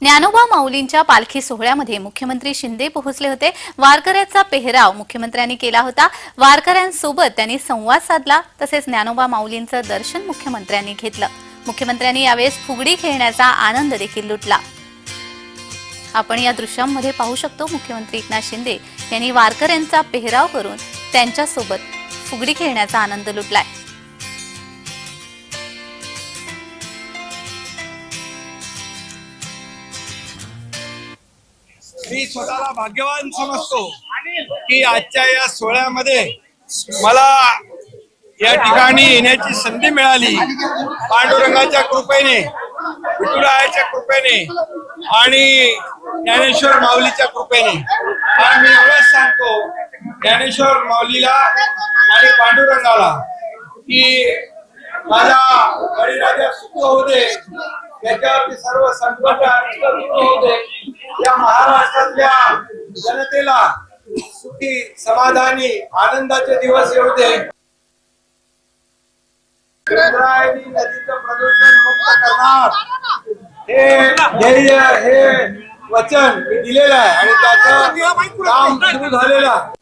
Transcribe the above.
ज्ञानोबा माऊलींच्या पालखी सोहळ्यामध्ये मुख्यमंत्री शिंदे पोहोचले होते. वारकऱ्याचा पेहराव मुख्यमंत्र्यांनी केला होता. वारकऱ्यांसोबत त्यांनी संवाद साधला तसेच ज्ञानोबा माऊलींचं दर्शन मुख्यमंत्र्यांनी घेतलं. मुख्यमंत्र्यांनी यावेळेस फुगडी खेळण्याचा आनंद देखील लुटला. आपण या दृश्यांमध्ये पाहू शकतो मुख्यमंत्री एकनाथ शिंदे यांनी वारकऱ्यांचा पेहराव करून त्यांच्यासोबत फुगडी खेळण्याचा आनंद लुटलाय. मी स्वतःला भाग्यवान समजतो की आजच्या या सोहळ्यामध्ये मला या ठिकाणी येण्याची संधी मिळाली. पांडुरंगाच्या कृपेने विठुरायाच्या कृपेने आणि ज्ञानेश्वर माऊलीच्या कृपेने. आणि मी एवढंच सांगतो ज्ञानेश्वर माऊलीला आणि पांडुरंगाला की माझा बळीराजा सुख होते त्याच्यावरती सर्व संकट या महाराष्ट्रातल्या जनतेला सुखी समाधानी आनंदाचे दिवस येऊ दे. नदीचं प्रदूषण मुक्त करणार. हे ध्येय हे वचन मी दिलेलं आहे आणि त्याचं काम सुरू झालेलं आहे.